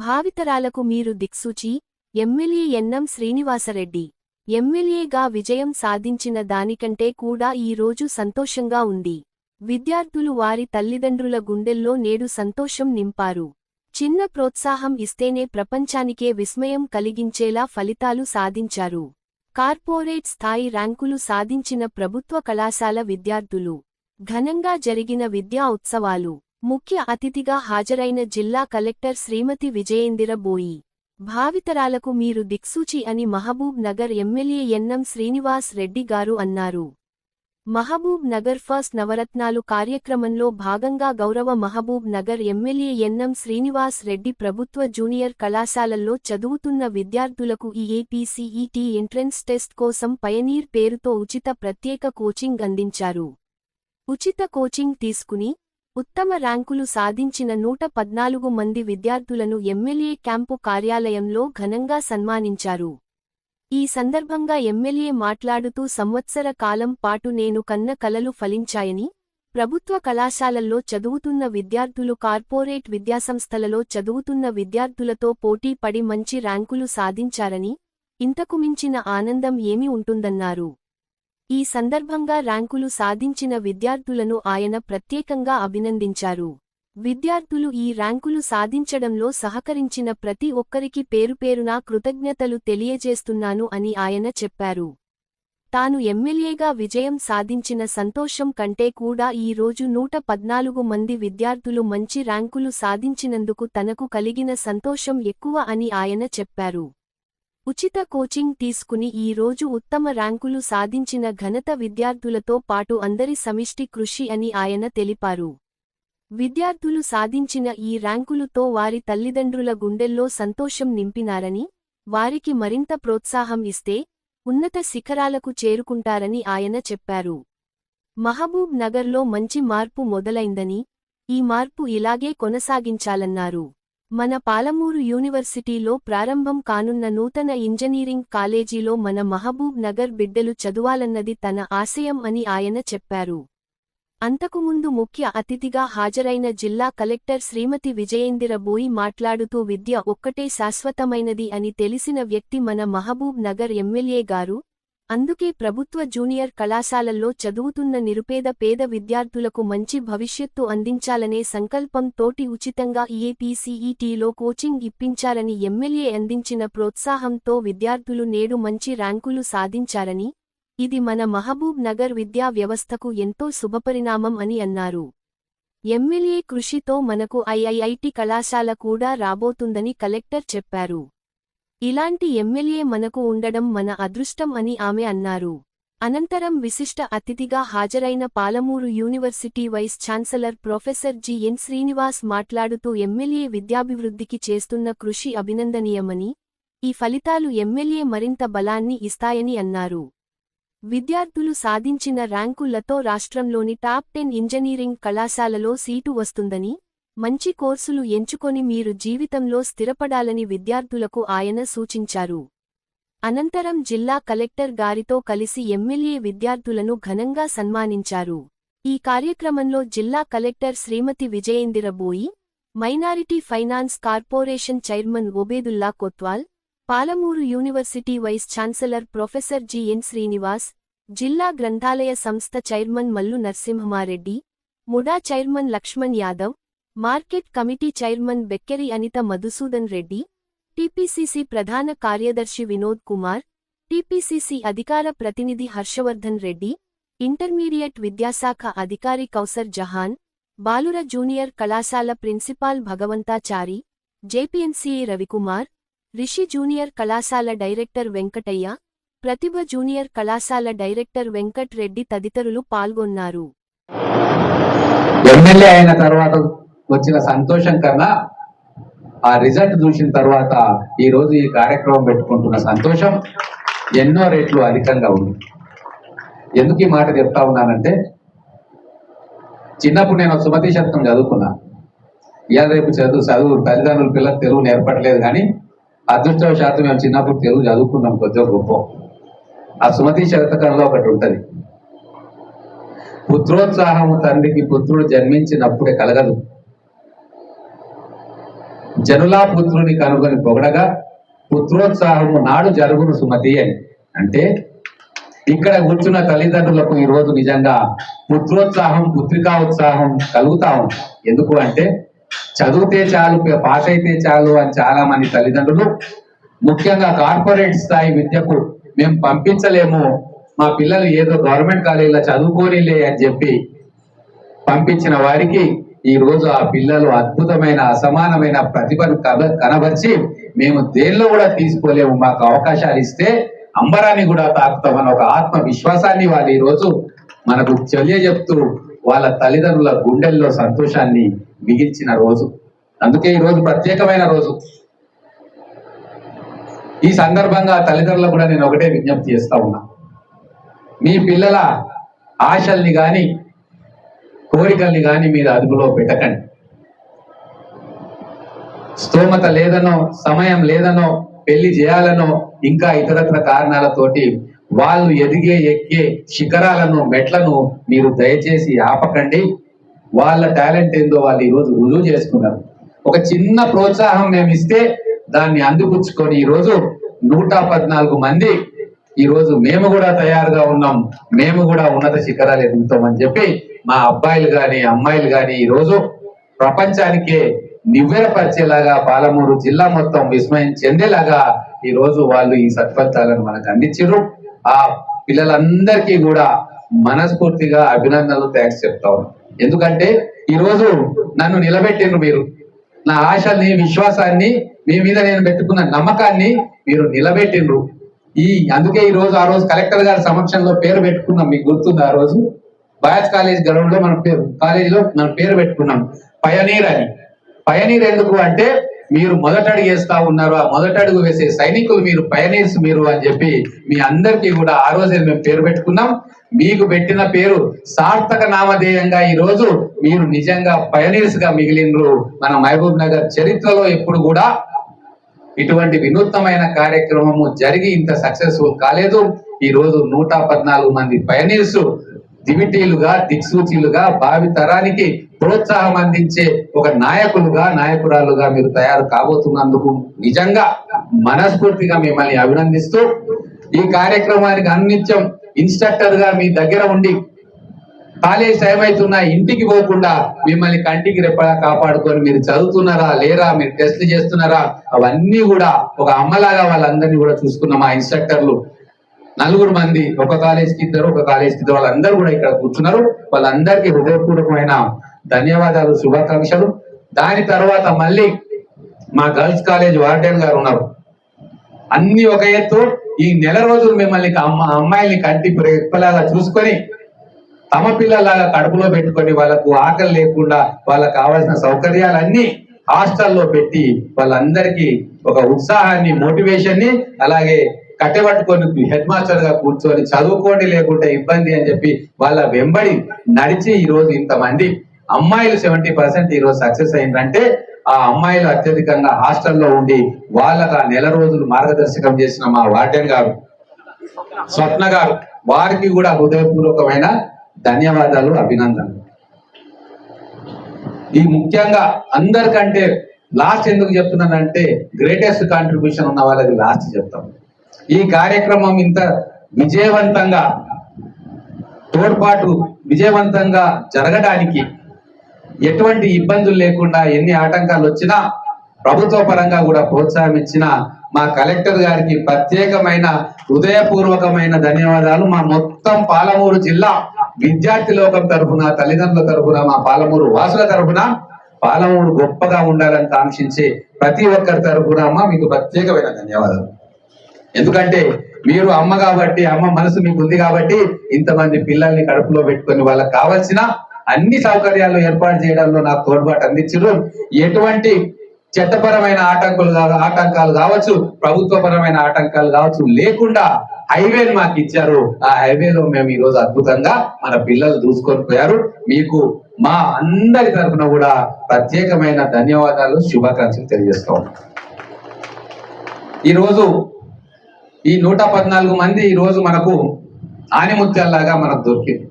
భావితరాలకు మీరు దిక్సూచి ఎమ్మెల్యే ఎన్నం శ్రీనివాసరెడ్డి ఎమ్మెల్యేగా విజయం సాధించిన దానికంటే కూడా ఈ రోజు సంతోషంగా ఉంది. విద్యార్థులు వారి తల్లిదండ్రుల గుండెల్లో నేడు సంతోషం నింపారు. చిన్న ప్రోత్సాహం ఇస్తేనే ప్రపంచానికే విస్మయం కలిగించేలా ఫలితాలు సాధించారు. కార్పొరేట్ స్థాయి ర్యాంకులు సాధించిన ప్రభుత్వ కళాశాల విద్యార్థులు ఘనంగా జరిగిన విద్యా ఉత్సవాలు ముఖ్య అతిథిగా హాజరైన జిల్లా కలెక్టర్ శ్రీమతి విజయేందిర బోయి. భావితరాలకు మీరు దిక్సూచి అని మహబూబ్ నగర్ ఎమ్మెల్యే ఎన్నం శ్రీనివాస్ రెడ్డి గారు అన్నారు. మహబూబ్ నగర్ ఫస్ట్ నవరత్నాలు కార్యక్రమంలో భాగంగా గౌరవ మహబూబ్ నగర్ ఎమ్మెల్యే ఎన్నం శ్రీనివాస్ రెడ్డి ప్రభుత్వ జూనియర్ కళాశాలల్లో చదువుతున్న విద్యార్థులకు ఈ ఏపీసీఈటీ ఎంట్రన్స్ టెస్ట్ కోసం పయనీర్ పేరుతో ఉచిత ప్రత్యేక కోచింగ్ అందించారు. ఉచిత కోచింగ్ తీసుకుని ఉత్తమ ర్యాంకులు సాధించిన నూట పద్నాలుగు మంది విద్యార్థులను ఎమ్మెల్యే క్యాంపు కార్యాలయంలో ఘనంగా సన్మానించారు. ఈ సందర్భంగా ఎమ్మెల్యే మాట్లాడుతూ సంవత్సర కాలం పాటు నేను కన్న కలలు ఫలించాయని ప్రభుత్వ కళాశాలల్లో చదువుతున్న విద్యార్థులు కార్పొరేట్ విద్యాసంస్థలలో చదువుతున్న విద్యార్థులతో పోటీ పడి మంచి ర్యాంకులు సాధించారని ఇంతకు మించిన ఆనందం ఏమి ఉంటుందన్నారు. ఈ సందర్భంగా ర్యాంకులు సాధించిన విద్యార్థులను ఆయన ప్రత్యేకంగా అభినందించారు. విద్యార్థులు ఈ ర్యాంకులు సాధించడంలో సహకరించిన ప్రతి ఒక్కరికి పేరుపేరునా కృతజ్ఞతలు తెలియజేస్తున్నాను అని ఆయన చెప్పారు. తాను ఎమ్మెల్యేగా విజయం సాధించిన సంతోషం కంటే కూడా ఈ రోజు నూట పద్నాలుగు మంది విద్యార్థులు మంచి ర్యాంకులు సాధించినందుకు తనకు కలిగిన సంతోషం ఎక్కువ అని ఆయన చెప్పారు. ఉచిత కోచింగ్ తీసుకుని ఈ రోజు ఉత్తమ ర్యాంకులు సాధించిన ఘనత విద్యార్థులతో పాటు అందరి సమిష్టి కృషి అని ఆయన తెలిపారు. విద్యార్థులు సాధించిన ఈ ర్యాంకులుతో వారి తల్లిదండ్రుల గుండెల్లో సంతోషం నింపినారని వారికి మరింత ప్రోత్సాహం ఇస్తే ఉన్నత శిఖరాలకు చేరుకుంటారని ఆయన చెప్పారు. మహబూబ్ నగర్లో మంచి మార్పు మొదలైందని ఈ మార్పు ఇలాగే కొనసాగించాలన్నారు. మన పాలమూరు యూనివర్సిటీలో ప్రారంభం కానున్న నూతన ఇంజనీరింగ్ కాలేజీలో మన మహబూబ్ నగర్ బిడ్డలు చదువాలన్నది తన ఆశయం అని ఆయన చెప్పారు. అంతకుముందు ముఖ్య అతిథిగా హాజరైన జిల్లా కలెక్టర్ శ్రీమతి విజయేందిర బోయి మాట్లాడుతూ విద్య ఒక్కటే శాశ్వతమైనది అని తెలిసిన వ్యక్తి మన మహబూబ్ నగర్ ఎమ్మెల్యే గారు అందుకే ప్రభుత్వ జూనియర్ కళాశాలల్లో చదువుతున్న నిరుపేద పేద విద్యార్థులకు మంచి భవిష్యత్తు అందించాలనే సంకల్పం తోటి ఉచితంగా ఈఏపీసీఈటీలో కోచింగ్ ఇప్పించారని ఎమ్మెల్యే అందించిన ప్రోత్సాహంతో విద్యార్థులు నేడు మంచి ర్యాంకులు సాధించారని ఇది మన మహబూబ్ నగర్ విద్యా వ్యవస్థకు ఎంతో శుభపరిణామం అని అన్నారు. ఎమ్మెల్యే కృషితో మనకు ఐఐఐటి కళాశాల కూడా రాబోతుందని కలెక్టర్ చెప్పారు. ఇలాంటి ఎమ్మెల్యే మనకు ఉండడం మన అదృష్టం అని ఆమె అన్నారు. అనంతరం విశిష్ట అతిథిగా హాజరైన Palamuru university vice chancellor professor GN Srinivas మాట్లాడుతూ ఎమ్మెల్యే విద్యాభివృద్ధికి చేస్తున్న కృషి అభినందనీయమని ఈ ఫలితాలు ఎమ్మెల్యే మరింత బలాన్ని ఇస్తాయని అన్నారు. విద్యార్థులు సాధించిన ర్యాంకులతో రాష్ట్రంలోని టాప్ టెన్ ఇంజనీరింగ్ కళాశాలలో సీటు వస్తుందని మంచి కోర్సులు ఎంచుకొని మీరు జీవితంలో స్థిరపడాలని విద్యార్థులకు ఆయన సూచించారు. అనంతరం జిల్లా కలెక్టర్ గారితో కలిసి ఎమ్మెల్యే విద్యార్థులను ఘనంగా సన్మానించారు. ఈ కార్యక్రమంలో జిల్లా collector Shrimati Vijayendira Boyi minority finance corporation chairman Obedulla Kotwal Palamuru university vice chancellor professor GN Srinivas జిల్లా గ్రంథాలయ సంస్థ chairman Mallu Narasimhareddy MUDA chairman Lakshman Yadav market committee chairman Bekkeri Anitha Madhusudan Reddy TPCC ప్రధాన కార్యదర్శి Vinod Kumar TPCC అధికార ప్రతినిధి Harshavardhan Reddy intermediate విద్యాశాఖ అధికారి కౌసర్ జహాన్ బాలుర జూనియర్ కళాశాల principal Bhagavanthachari JPNCA Ravikumar Rishi junior కళాశాల డైరెక్టర్ వెంకటయ్య ప్రతిభ జూనియర్ కళాశాల డైరెక్టర్ వెంకట్ రెడ్డి తదితరులు పాల్గొన్నారు. ఎమ్మెల్యే అయిన తర్వాత వచ్చిన సంతోషం కన్నా ఆ రిజల్ట్ చూసిన తర్వాత ఈ రోజు ఈ కార్యక్రమం పెట్టుకుంటున్న సంతోషం ఎన్నో రేట్లు అధికంగా ఉంది. ఎందుకు ఈ మాట చెప్తా ఉన్నానంటే చిన్నప్పుడు నేను సుమతి శతకం చదువుకున్నా. ఇవాళ రేపు చదువు చదువు తల్లిదండ్రులు పిల్లలకు తెలుగు నేర్పట్లేదు కానీ అదృష్టవశాత్తు మేము చిన్నప్పుడు తెలుగు చదువుకున్నాం కొద్దిగా గొప్ప. ఆ సుమతి శతకంలో ఒకటి ఉంటుంది. పుత్రోత్సాహము తండ్రికి పుత్రుడు జన్మించినప్పుడే కలగదు. జనులా పుత్రుని కనుగొని పొగడగా పుత్రోత్సాహము నాడు జరుగును సుమతి అని. అంటే ఇక్కడ కూర్చున్న తల్లిదండ్రులకు ఈరోజు నిజంగా పుత్రోత్సాహం పుత్రికా ఉత్సాహం కలుగుతా ఉంది. ఎందుకు అంటే చదివితే చాలు పాస్ అయితే చాలు అని చాలా మంది తల్లిదండ్రులు ముఖ్యంగా కార్పొరేట్ స్థాయి విద్యకు మేము పంపించలేము మా పిల్లలు ఏదో గవర్నమెంట్ కాలేజీలో చదువుకోనిలే అని చెప్పి పంపించిన వారికి ఈ రోజు ఆ పిల్లలు అద్భుతమైన అసమానమైన ప్రతిభను కనబరిచి మేము దేనిలో కూడా తీసుకోలేము. మాకు అవకాశాలు ఇస్తే అంబరాన్ని కూడా తాకుతామని ఒక ఆత్మ విశ్వాసాన్ని వాళ్ళు ఈ రోజు మనకు తెలియజెప్తూ వాళ్ళ తల్లిదండ్రుల గుండెల్లో సంతోషాన్ని మిగిల్చిన రోజు. అందుకే ఈ రోజు ప్రత్యేకమైన రోజు. ఈ సందర్భంగా తల్లిదండ్రులకు కూడా నేను ఒకటే విజ్ఞప్తి చేస్తా ఉన్నా. మీ పిల్లల ఆశల్ని గాని కోరికల్ని కానీ మీరు అదుపులో పెట్టకండి. స్తోమత లేదనో సమయం లేదనో పెళ్ళి చేయాలనో ఇంకా ఇతరత్ర కారణాలతోటి వాళ్ళు ఎదిగే ఎక్కే శిఖరాలను మెట్లను మీరు దయచేసి ఆపకండి. వాళ్ళ టాలెంట్ ఏందో వాళ్ళు ఈరోజు రుజువు చేసుకున్నారు. ఒక చిన్న ప్రోత్సాహం మేము ఇస్తే దాన్ని అందిపుచ్చుకొని ఈరోజు నూట పద్నాలుగు మంది ఈ రోజు మేము కూడా తయారుగా ఉన్నాం. మేము కూడా ఉన్నత శిఖరాలు ఎదుగుతామని చెప్పి మా అబ్బాయిలు గాని అమ్మాయిలు గాని ఈ రోజు ప్రపంచానికే నివ్వెరపరిచేలాగా పాలమూరు జిల్లా మొత్తం విస్మయం చెందేలాగా ఈ రోజు వాళ్ళు ఈ సత్ఫలితాలను మనకు అందించారు ఆ పిల్లలందరికీ కూడా మనస్ఫూర్తిగా అభినందనలు థ్యాంక్స్ చెప్తా ఎందుకంటే ఈ రోజు నన్ను నిలబెట్టిండ్రు మీరు. నా ఆశల్ని విశ్వాసాన్ని మీ మీద నేను పెట్టుకున్న నమ్మకాన్ని మీరు నిలబెట్టిండ్రు ఈ అందుకే ఈ రోజు ఆ రోజు కలెక్టర్ గారి సమక్షంలో పేరు పెట్టుకున్నాం. మీకు గుర్తుంది ఆ రోజు? బాయ్స్ కాలేజ్ గ్రౌండ్లో మన పేరు కాలేజీలో మన పేరు పెట్టుకున్నాం. పయనీర్ అని. పయనీర్ ఎందుకు అంటే మీరు మొదటడుగు వేస్తా ఉన్నారు. ఆ మొదటడుగు వేసే సైనికులు మీరు పయనీర్స్ మీరు అని చెప్పి మీ అందరికీ కూడా ఆ రోజే మేము పేరు పెట్టుకున్నాం. మీకు పెట్టిన పేరు సార్థక నామధేయంగా ఈ రోజు మీరు నిజంగా పయనీర్స్గా మిగిలినరు మన మహబూబ్ నగర్ చరిత్రలో ఎప్పుడు కూడా ఇటువంటి వినూత్నమైన కార్యక్రమము జరిగి ఇంత సక్సెస్ఫుల్ కాలేదు. ఈ రోజు నూట పద్నాలుగు మంది పయనీర్స్ దివిటీలుగా దిక్సూచీలుగా భావి తరానికి ప్రోత్సాహం అందించే ఒక నాయకులుగా నాయకురాలుగా మీరు తయారు కాబోతున్నందుకు నిజంగా మనస్ఫూర్తిగా మిమ్మల్ని అభినందిస్తూ ఈ కార్యక్రమానికి అన్నిత్యం ఇన్స్ట్రక్టర్గా మీ దగ్గర ఉండి కాలేజ్ టైం అవుతున్నా ఇంటికి పోకుండా మిమ్మల్ని కంటికి రెప్పలా కాపాడుకొని మీరు చదువుతున్నారా లేరా మీరు టెస్ట్లు చేస్తున్నారా అవన్నీ కూడా ఒక అమ్మలాగా వాళ్ళందరినీ కూడా చూసుకున్న మా ఇన్స్ట్రక్టర్లు నలుగురు మంది ఒక కాలేజ్కి ఇద్దరు ఒక కాలేజ్కి ఇద్దరు వాళ్ళందరూ కూడా ఇక్కడ కూర్చున్నారు. వాళ్ళందరికీ హృదయపూర్వకమైన ధన్యవాదాలు శుభాకాంక్షలు. దాని తర్వాత మళ్ళీ మా గర్ల్స్ కాలేజ్ వార్డెన్ గారు ఉన్నారు. అన్ని ఒక ఎత్తు. ఈ నెల రోజులు మిమ్మల్ని అమ్మాయిల్ని కంటి రెప్పలాగా చూసుకొని తమ పిల్లలాగా కడుపులో పెట్టుకొని వాళ్ళకు ఆకలి లేకుండా వాళ్ళకు కావాల్సిన సౌకర్యాలన్నీ హాస్టల్లో పెట్టి వాళ్ళందరికీ ఒక ఉత్సాహాన్ని మోటివేషన్ని అలాగే కట్టెబట్టుకొని హెడ్ మాస్టర్గా కూర్చొని చదువుకోండి లేకుంటే ఇబ్బంది అని చెప్పి వాళ్ళ వెంబడి నడిచి ఈ రోజు ఇంతమంది అమ్మాయిలు సెవెంటీ పర్సెంట్ ఈ రోజు సక్సెస్ అయిందంటే ఆ అమ్మాయిలు అత్యధికంగా హాస్టల్లో ఉండి వాళ్ళకు ఆ నెల రోజులు మార్గదర్శకం చేసిన మా వార్డెన్ గారు స్వప్న గారు వారికి కూడా హృదయపూర్వకమైన ధన్యవాదాలు అభినందనలు. ఈ ముఖ్యంగా అందరికంటే లాస్ట్ ఎందుకు చెప్తున్నానంటే గ్రేటెస్ట్ కాంట్రిబ్యూషన్ ఉన్న వాళ్ళకి లాస్ట్ చెప్తాం. ఈ కార్యక్రమం ఇంత విజయవంతంగా తోడ్పాటు విజయవంతంగా జరగడానికి ఎటువంటి ఇబ్బందులు లేకుండా ఎన్ని ఆటంకాలు వచ్చినా ప్రభుత్వ పరంగా కూడా ప్రోత్సాహం ఇచ్చిన మా కలెక్టర్ గారికి ప్రత్యేకమైన హృదయపూర్వకమైన ధన్యవాదాలు. మా మొత్తం పాలమూరు జిల్లా విద్యార్థి లోకం తరఫున తల్లిదండ్రుల తరఫున మా పాలమూరు వాసుల తరఫున పాలమూరు గొప్పగా ఉండాలని కాంక్షించే ప్రతి ఒక్కరి తరఫున మీకు ప్రత్యేకమైన ధన్యవాదాలు. ఎందుకంటే మీరు అమ్మ కాబట్టి అమ్మ మనసు మీకు ఉంది కాబట్టి ఇంతమంది పిల్లల్ని కడుపులో పెట్టుకొని వాళ్ళకి కావాల్సిన అన్ని సౌకర్యాలు ఏర్పాటు చేయడంలో నాకు తోడ్పాటు అందించారు ఎటువంటి చట్టపరమైన ఆటంకులు ఆటంకాలు కావచ్చు ప్రభుత్వపరమైన ఆటంకాలు కావచ్చు లేకుండా హైవేని మాకు ఇచ్చారు. ఆ హైవేలో మేము ఈ రోజు అద్భుతంగా మన పిల్లలు దూసుకొని పోయారు. మీకు మా అందరి తరఫున కూడా ప్రత్యేకమైన ధన్యవాదాలు శుభాకాంక్షలు తెలియజేస్తాం ఈరోజు ఈ నూట పద్నాలుగు మంది ఈరోజు మనకు ఆనిముత్యాల్లాగా మనకు దొరికింది.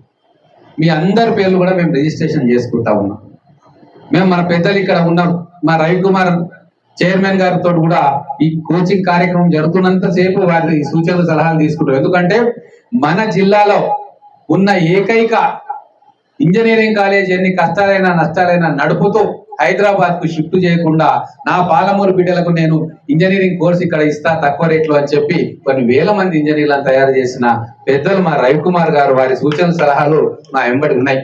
మీ అందరి పేర్లు కూడా మేము రిజిస్ట్రేషన్ చేసుకుంటా ఉన్నాం. మేము మన పెద్దలు ఇక్కడ ఉన్నాం మా రవికుమార్ చైర్మన్ గారితో కూడా ఈ కోచింగ్ కార్యక్రమం జరుగుతున్నంత సేపు వారి సూచనలు సలహాలు తీసుకుంటాం. ఎందుకంటే మన జిల్లాలో ఉన్న ఏకైక ఇంజనీరింగ్ కాలేజీ ఎన్ని కష్టాలైనా నష్టాలైనా నడుపుతూ హైదరాబాద్కు షిఫ్ట్ చేయకుండా నా పాలమూరు బిడ్డలకు నేను ఇంజనీరింగ్ కోర్స్ ఇక్కడ ఇస్తా తక్కువ రేట్లో అని చెప్పి కొన్ని వేల మంది ఇంజనీర్లను తయారు చేసిన పెద్దలు మా రవికుమార్ గారు వారి సూచన సలహాలు నా వెంబడి ఉన్నాయి.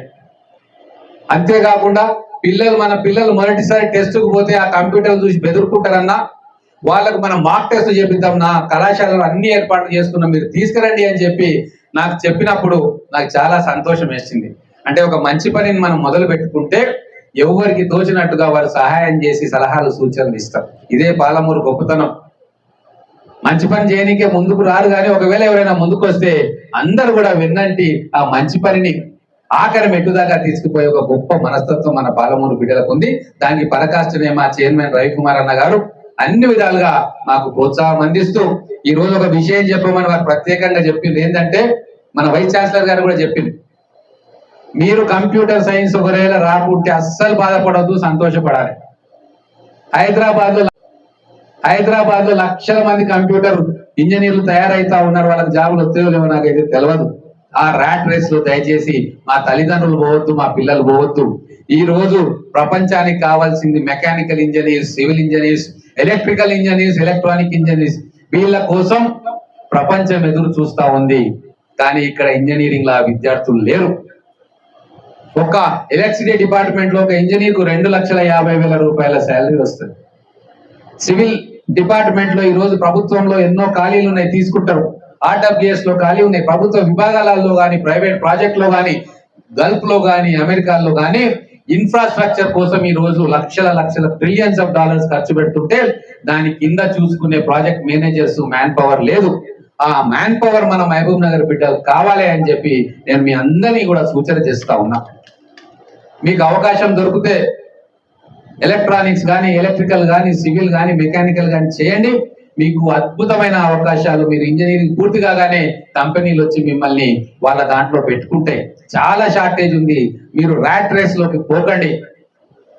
అంతేకాకుండా పిల్లలు మన పిల్లలు మొదటిసారి టెస్ట్కు పోతే ఆ కంప్యూటర్ చూసి బెదురుకుంటారన్నా వాళ్ళకు మనం మాక్ టెస్ట్ చేపిద్దాం నా కళాశాలలో అన్ని ఏర్పాట్లు చేసుకున్నాం మీరు తీసుకురండి అని చెప్పి నాకు చెప్పినప్పుడు నాకు చాలా సంతోషం వేసింది. అంటే ఒక మంచి పనిని మనం మొదలు పెట్టుకుంటే ఎవరికి తోచినట్టుగా వారు సహాయం చేసి సలహాలు సూచనలు ఇస్తారు. ఇదే పాలమూరు గొప్పతనం. మంచి పని చేయనీకే ముందుకు రారు కానీ ఒకవేళ ఎవరైనా ముందుకు వస్తే అందరు కూడా విన్నంటి ఆ మంచి పనిని ఆఖరి మెట్టుదాకా తీసుకుపోయే ఒక గొప్ప మనస్తత్వం మన పాలమూరు బిడ్డలకు ఉంది. దానికి పరకాష్టమే మా చైర్మన్ రవికుమార్ అన్న గారు అన్ని విధాలుగా మాకు ప్రోత్సాహం అందిస్తూ ఈ రోజు ఒక విషయం చెప్పమని వారు ప్రత్యేకంగా చెప్పింది ఏంటంటే మన వైస్ ఛాన్సలర్ గారు కూడా చెప్పింది మీరు కంప్యూటర్ సైన్స్ ఒకవేళ రాకుంటే అస్సలు బాధపడద్దు సంతోషపడాలి. హైదరాబాద్లో హైదరాబాద్లో లక్షల మంది కంప్యూటర్ ఇంజనీర్లు తయారైతా ఉన్నారు వాళ్ళకి జాబులు వస్తాయో లేవో నాకైతే తెలియదు ఆ ర్యాట్ రేస్లో దయచేసి మా తల్లిదండ్రులు పోవద్దు మా పిల్లలు పోవద్దు. ఈ రోజు ప్రపంచానికి కావాల్సింది mechanical engineers civil engineers electrical engineers electronic engineers. వీళ్ళ కోసం ప్రపంచం ఎదురు చూస్తా ఉంది. కానీ ఇక్కడ ఇంజనీరింగ్ లా విద్యార్థులు లేరు. ఒక ఎలక్ట్రిసిటీ డిపార్ట్మెంట్లో ఒక ఇంజనీర్కు రెండు లక్షల యాభై వేల రూపాయల శాలరీ వస్తుంది. సివిల్ డిపార్ట్మెంట్లో ఈ రోజు ప్రభుత్వంలో ఎన్నో ఖాళీలు ఉన్నాయి తీసుకుంటారు. ఆర్డబ్ల్యూఎస్లో ఖాళీ ఉన్నాయి. ప్రభుత్వ విభాగాలలో గాని ప్రైవేట్ ప్రాజెక్ట్లో గాని గల్ఫ్లో గాని అమెరికాలో గాని ఇన్ఫ్రాస్ట్రక్చర్ కోసం ఈ రోజు లక్షల లక్షల ట్రిలియన్స్ ఆఫ్ డాలర్స్ ఖర్చు పెడుతుంటే దాని కింద చూసుకునే ప్రాజెక్ట్ మేనేజర్స్ మ్యాన్ పవర్ లేదు. ఆ మ్యాన్ పవర్ మన మహబూబ్ నగర్ బిడ్డలు కావాలి అని చెప్పి నేను మీ అందరినీ కూడా సూచన చేస్తా ఉన్నా. మీకు అవకాశం దొరికితే ఎలక్ట్రానిక్స్ కానీ ఎలక్ట్రికల్ కానీ సివిల్ కానీ మెకానికల్ కానీ చేయండి. మీకు అద్భుతమైన అవకాశాలు మీరు ఇంజనీరింగ్ పూర్తి కాగానే కంపెనీలు వచ్చి మిమ్మల్ని వాళ్ళ దాంట్లో పెట్టుకుంటే చాలా షార్టేజ్ ఉంది. మీరు ర్యాట్ రేస్లోకి పోకండి.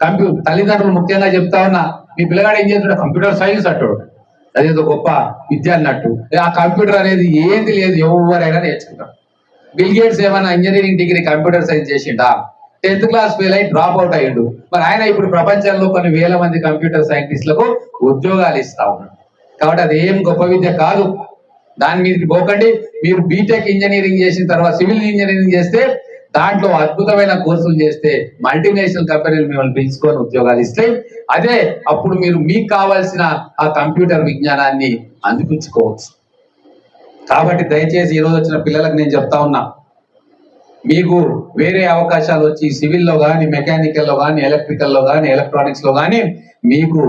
కంప్యూ తల్లిదండ్రులు ముఖ్యంగా చెప్తా ఉన్నా మీ పిల్లగాడు ఏం చేస్తాడు కంప్యూటర్ సైన్స్ అంటాడు. అదేదో గొప్ప విద్య అన్నట్టు. ఆ కంప్యూటర్ అనేది ఏంది లేదు ఎవరైనా నేర్చుకుంటాం బిల్ గేట్స్ ఏమైనా ఇంజనీరింగ్ డిగ్రీ కంప్యూటర్ సైన్స్ చేసిండా? టెన్త్ క్లాస్ ఫెయిల్ అయి డ్రాప్ అవుట్ అయ్యిండు. మరి ఆయన ఇప్పుడు ప్రపంచంలో కొన్ని వేల మంది కంప్యూటర్ సైంటిస్టులకు ఉద్యోగాలు ఇస్తా ఉన్నాడు. కాబట్టి అది ఏం గొప్ప విద్య కాదు. దాని మీదకి పోకండి. మీరు బీటెక్ ఇంజనీరింగ్ చేసిన తర్వాత సివిల్ ఇంజనీరింగ్ చేస్తే దాంట్లో అద్భుతమైన కోర్సులు చేస్తే మల్టీనేషనల్ కంపెనీలు మిమ్మల్ని పిలుచుకొని ఉద్యోగాలు ఇస్తే అదే అప్పుడు మీరు మీకు కావాల్సిన ఆ కంప్యూటర్ విజ్ఞానాన్ని అందిపించుకోవచ్చు కాబట్టి దయచేసి ఈ రోజు వచ్చిన పిల్లలకు నేను చెప్తా ఉన్నా. మీకు వేరే అవకాశాలు వచ్చి సివిల్లో కానీ మెకానికల్లో కానీ ఎలక్ట్రికల్లో కానీ ఎలక్ట్రానిక్స్లో కానీ మీకు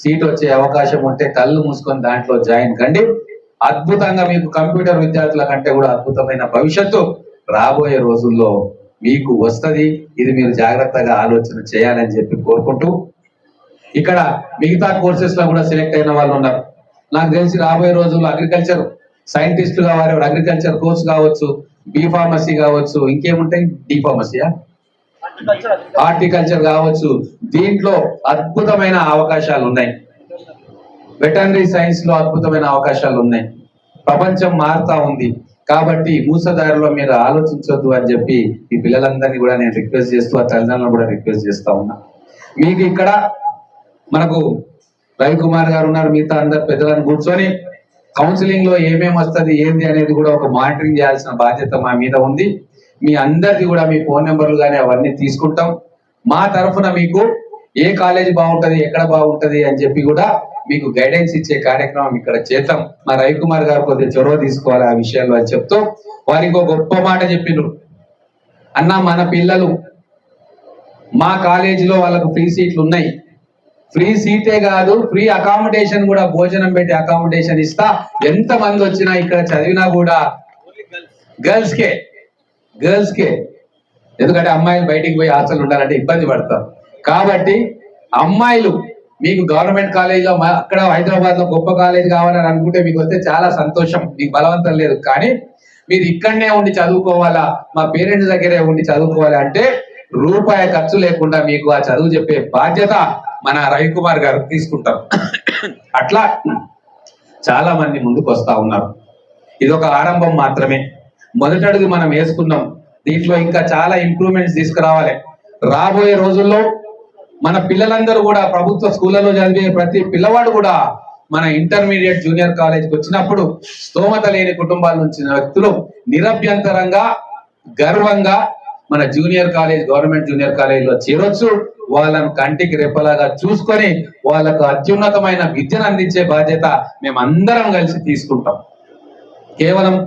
సీట్ వచ్చే అవకాశం ఉంటే కళ్ళు మూసుకొని దాంట్లో జాయిన్ కండి. అద్భుతంగా మీకు కంప్యూటర్ విద్యార్థుల కంటే కూడా అద్భుతమైన భవిష్యత్తు. రాబోయే రోజుల్లో మీకు వస్తుంది. ఇది మీరు జాగ్రత్తగా ఆలోచన చేయాలని చెప్పి కోరుకుంటూ ఇక్కడ మిగతా కోర్సెస్లో కూడా సెలెక్ట్ అయిన వాళ్ళు ఉన్నారు. నాకు తెలిసి రాబోయే రోజుల్లో అగ్రికల్చర్ సైంటిస్ట్ కావాలి అగ్రికల్చర్ కోర్స్ కావచ్చు బి ఫార్మసీ కావచ్చు ఇంకేముంటాయి? డి ఫార్మసీయా? హార్టికల్చర్ కావచ్చు. దీంట్లో అద్భుతమైన అవకాశాలు ఉన్నాయి. వెటనరీ సైన్స్లో అద్భుతమైన అవకాశాలు ఉన్నాయి. ప్రపంచం మారుతా ఉంది. కాబట్టి మూసదారిలో మీరు ఆలోచించొద్దు అని చెప్పి ఈ పిల్లలందరినీ కూడా నేను రిక్వెస్ట్ చేస్తూ ఆ తల్లిదండ్రులను కూడా రిక్వెస్ట్ చేస్తా ఉన్నా. మీకు ఇక్కడ మనకు రవికుమార్ గారు ఉన్నారు మిగతా అందరు పెద్దలను కూర్చొని కౌన్సిలింగ్లో ఏమేమి వస్తుంది ఏంది అనేది కూడా ఒక మానిటరింగ్ చేయాల్సిన బాధ్యత మా మీద ఉంది. మీ అందరిది కూడా మీ ఫోన్ నెంబర్లు కానీ అవన్నీ తీసుకుంటాం. మా తరఫున మీకు ఏ కాలేజ్ బాగుంటది ఎక్కడ బాగుంటది అని చెప్పి కూడా మీకు గైడెన్స్ ఇచ్చే కార్యక్రమం ఇక్కడ చేద్దాం. మా రవికుమార్ గారు కొద్దిగా చొరవ తీసుకోవాలి ఆ విషయాలు అని చెప్తూ వారికి ఒక గొప్ప మాట చెప్పిండ్రు. అన్న మన పిల్లలు మా కాలేజీలో వాళ్ళకు ఫ్రీ సీట్లు ఉన్నాయి. ఫ్రీ సీటే కాదు ఫ్రీ అకామిడేషన్ కూడా భోజనం పెట్టి అకామిడేషన్ ఇస్తా. ఎంత మంది వచ్చినా ఇక్కడ చదివినా కూడా గర్ల్స్ కే. గర్ల్స్ కే. ఎందుకంటే అమ్మాయిలు బయటికి పోయి హాస్టల్ ఉండాలంటే ఇబ్బంది పడతారు. కాబట్టి అమ్మాయిలు మీకు గవర్నమెంట్ కాలేజీలో అక్కడ హైదరాబాద్లో గొప్ప కాలేజ్ కావాలని అనుకుంటే మీకు వస్తే చాలా సంతోషం. మీకు బలవంతం లేదు. కానీ మీరు ఇక్కడనే ఉండి చదువుకోవాలా? మా పేరెంట్స్ దగ్గరే ఉండి చదువుకోవాలి అంటే రూపాయి ఖర్చు లేకుండా మీకు ఆ చదువు చెప్పే బాధ్యత మన రవికుమార్ గారు తీసుకుంటారు. అట్లా చాలా మంది ముందుకు వస్తా ఉన్నారు. ఇది ఒక ఆరంభం మాత్రమే. మొదటి అడుగు మనం వేసుకున్నాం. దీంట్లో ఇంకా చాలా ఇంప్రూవ్మెంట్స్ తీసుకురావాలి. రాబోయే రోజుల్లో మన పిల్లలందరూ కూడా ప్రభుత్వ స్కూళ్ళలో చదివే ప్రతి పిల్లవాడు కూడా మన ఇంటర్మీడియట్ జూనియర్ కాలేజ్కి వచ్చినప్పుడు స్తోమత లేని కుటుంబాల నుంచి వ్యక్తులు నిరభ్యంతరంగా గర్వంగా మన జూనియర్ కాలేజ్ గవర్నమెంట్ జూనియర్ కాలేజీలో చేరొచ్చు. వాళ్ళను కంటికి రెప్పలాగా చూసుకొని వాళ్ళకు అత్యున్నతమైన విద్యను అందించే బాధ్యత మేమందరం కలిసి తీసుకుంటాం. కేవలం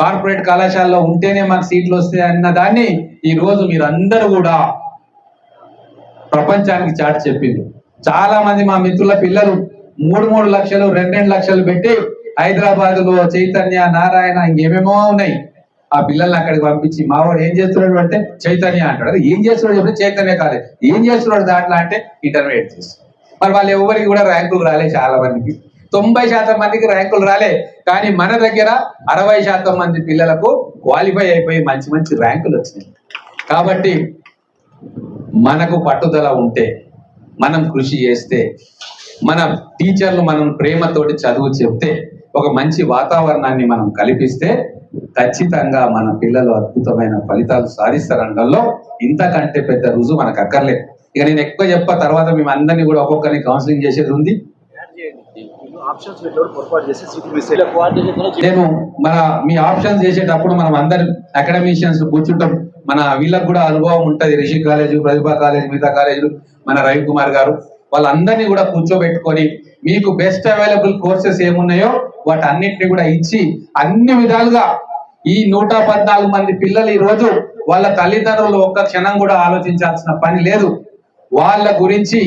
కార్పొరేట్ కళాశాలలో ఉంటేనే మన సీట్లు వస్తాయి అన్న దాన్ని ఈ రోజు మీరందరూ కూడా ప్రపంచానికి చాటి చెప్పింది చాలా మంది మా మిత్రుల పిల్లలు మూడు మూడు లక్షలు రెండు రెండు లక్షలు పెట్టి హైదరాబాద్లో చైతన్య నారాయణ ఇంకేమేమో ఉన్నాయి. ఆ పిల్లల్ని అక్కడికి పంపించి మావాడు ఏం చేస్తున్నాడు అంటే చైతన్య అంటాడు. ఏం చేస్తున్నాడు చెప్తే చైతన్య కాలేదు ఏం చేస్తున్నాడు దాంట్లో అంటే ఇంటర్మీడియట్ చేస్తున్నాడు. మరి వాళ్ళు ఎవరికి కూడా ర్యాంకులు రాలే చాలా మందికి. తొంభై శాతం మందికి ర్యాంకులు రాలే. కానీ మన దగ్గర అరవై శాతం మంది పిల్లలకు క్వాలిఫై అయిపోయి మంచి మంచి ర్యాంకులు వచ్చినాయి. కాబట్టి మనకు పట్టుదల ఉంటే మనం కృషి చేస్తే మన టీచర్లు మనం ప్రేమతోటి చదువు చెప్తే ఒక మంచి వాతావరణాన్ని మనం కల్పిస్తే ఖచ్చితంగా మన పిల్లలు అద్భుతమైన ఫలితాలు సాధిస్తారనడంలో ఇంతకంటే పెద్ద రుజువు మనకు అక్కర్లేదు. ఇక నేను ఎక్కువ చెప్ప తర్వాత మేము అందరినీ కూడా ఒక్కొక్కరిని కౌన్సిలింగ్ చేసేది ఉంది. నేను మన మీ ఆప్షన్స్ చేసేటప్పుడు మనం అందరు అకాడమిషియన్స్ కూర్చుంటాం. మన వీళ్ళకి కూడా అనుభవం ఉంటది. రిషి కాలేజ్ ప్రతిభా కాలేజ్ మిగతా కాలేజీలు మన రవి కుమార్ గారు. వాళ్ళందరినీ కూడా కూర్చోబెట్టుకొని మీకు బెస్ట్ అవైలబుల్ కోర్సెస్ ఏమున్నాయో వాటి అన్నింటినీ కూడా ఇచ్చి అన్ని విధాలుగా ఈ నూట పద్నాలుగు మంది పిల్లలు ఈ రోజు వాళ్ళ తల్లిదండ్రులు ఒక్క క్షణం కూడా ఆలోచించాల్సిన పని లేదు. వాళ్ళ గురించి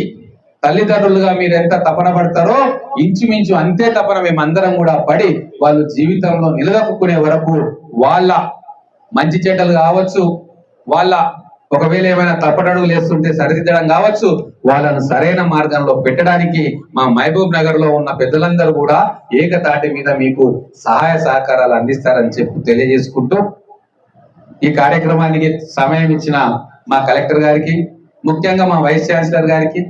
తల్లిదండ్రులుగా మీరు ఎంత తపన పడతారో ఇంచుమించు అంతే తపన మేమందరం కూడా పడి వాళ్ళు జీవితంలో నిలదొక్కునే వరకు వాళ్ళ మంచి చెడ్డలు కావచ్చు వాళ్ళ ఒకవేళ ఏమైనా తప్పటడుగులు వేస్తుంటే సరిదిద్దడం కావచ్చు. వాళ్ళను సరైన మార్గంలో పెట్టడానికి మా మహబూబ్ నగర్లో ఉన్న పెద్దలందరూ కూడా ఏకతాటి మీద మీకు సహాయ సహకారాలు అందిస్తారని చెప్పి తెలియజేసుకుంటూ ఈ కార్యక్రమానికి సమయం ఇచ్చిన మా కలెక్టర్ గారికి ముఖ్యంగా మా వైస్ ఛాన్సలర్ గారికి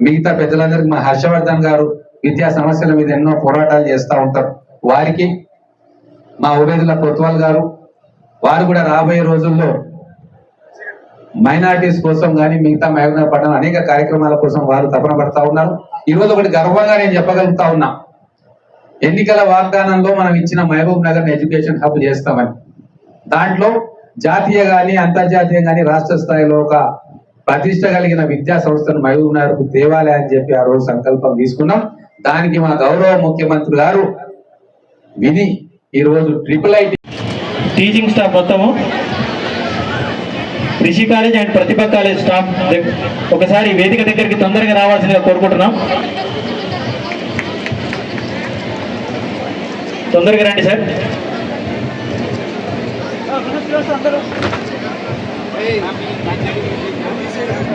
మిగతా పెద్దలందరికీ మా హర్షవర్ధన్ గారు విద్యా సమస్యల మీద ఎన్నో పోరాటాలు చేస్తూ ఉంటారు. వారికి మా ఉబేదుల కొత్వాల్ గారు వారు కూడా రాబోయే రోజుల్లో మైనారిటీస్ కోసం కానీ మిగతా మహబూబ్నగర్ పట్టణం అనేక కార్యక్రమాల కోసం వారు తపన పడతా ఉన్నారు. ఈ రోజు ఒకటి గర్వంగా నేను చెప్పగలుగుతా ఉన్నా. ఎన్నికల వాగ్దానంలో మనం ఇచ్చిన మహబూబ్ నగర్ ఎడ్యుకేషన్ హబ్ చేస్తామని. దాంట్లో జాతీయ కానీ అంతర్జాతీయ కానీ రాష్ట్ర స్థాయిలో ఒక ప్రతిష్ట కలిగిన విద్యా సంస్థను మహబూబ్ నగర్కు తేవాలి అని చెప్పి ఆ రోజు సంకల్పం తీసుకున్నాం. దానికి మా గౌరవ ముఖ్యమంత్రి గారు విని ఈ రోజు ట్రిపుల్ ఐటీ టీచింగ్ స్టాఫ్ మొత్తము Rishi college and Pratibha college staff ఒకసారి వేదిక దగ్గరికి తొందరగా రావాల్సిందిగా కోరుకుంటున్నాం. తొందరగా రండి sir.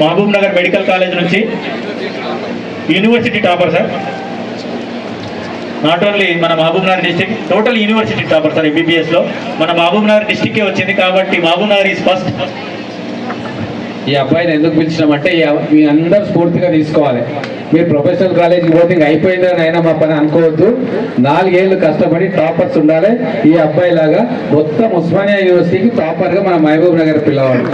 Mahabubnagar medical college నుంచి university topper sir. Not only మన Mahabubnagar district total university topper sir ఎంబీబీఎస్లో మన మహబూబ్ నగర్ డిస్టిక్కే వచ్చింది కాబట్టి మహబూబ్ నగర్ ఈజ్ ఫస్ట్ ఈ అబ్బాయిని ఎందుకు పిలిచినామంటే మీ అందరు స్ఫూర్తిగా తీసుకోవాలి. మీరు ప్రొఫెషనల్ కాలేజీకి పోతే ఇంక అయిపోయిందని అయినా మా పని అనుకోవద్దు. నాలుగేళ్ళు కష్టపడి టాపర్స్ ఉండాలి. ఈ అబ్బాయి లాగా మొత్తం ఉస్మానియా యూనివర్సిటీకి టాపర్గా మన మహబూబ్ నగర్ పిల్లవాడు.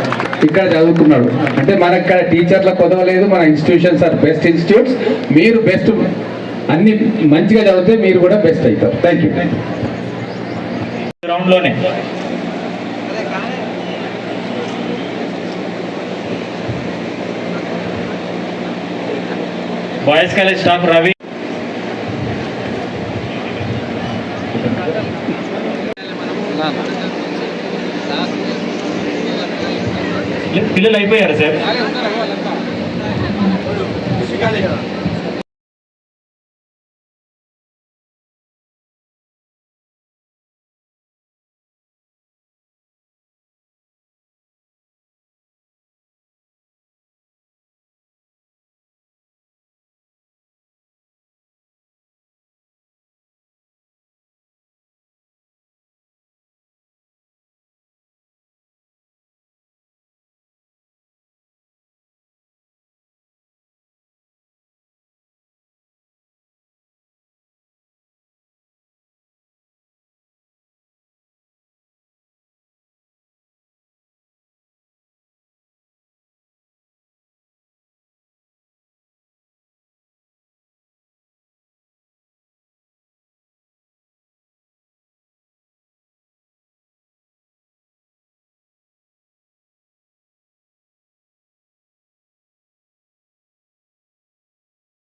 ఇక్కడ చదువుకున్నాడు. అంటే మన ఇక్కడ టీచర్ల కొదవలేదు మన ఇన్స్టిట్యూషన్స్ ఆర్ బెస్ట్ ఇన్స్టిట్యూట్స్ మీరు బెస్ట్ అన్ని మంచిగా చదివితే మీరు కూడా బెస్ట్ అవుతారు. థ్యాంక్ యూ గ్రౌండ్లోనే బాయ్స్ కాలేజ్ స్టాఫ్ రవి. పిల్లలు అయిపోయారు సార్?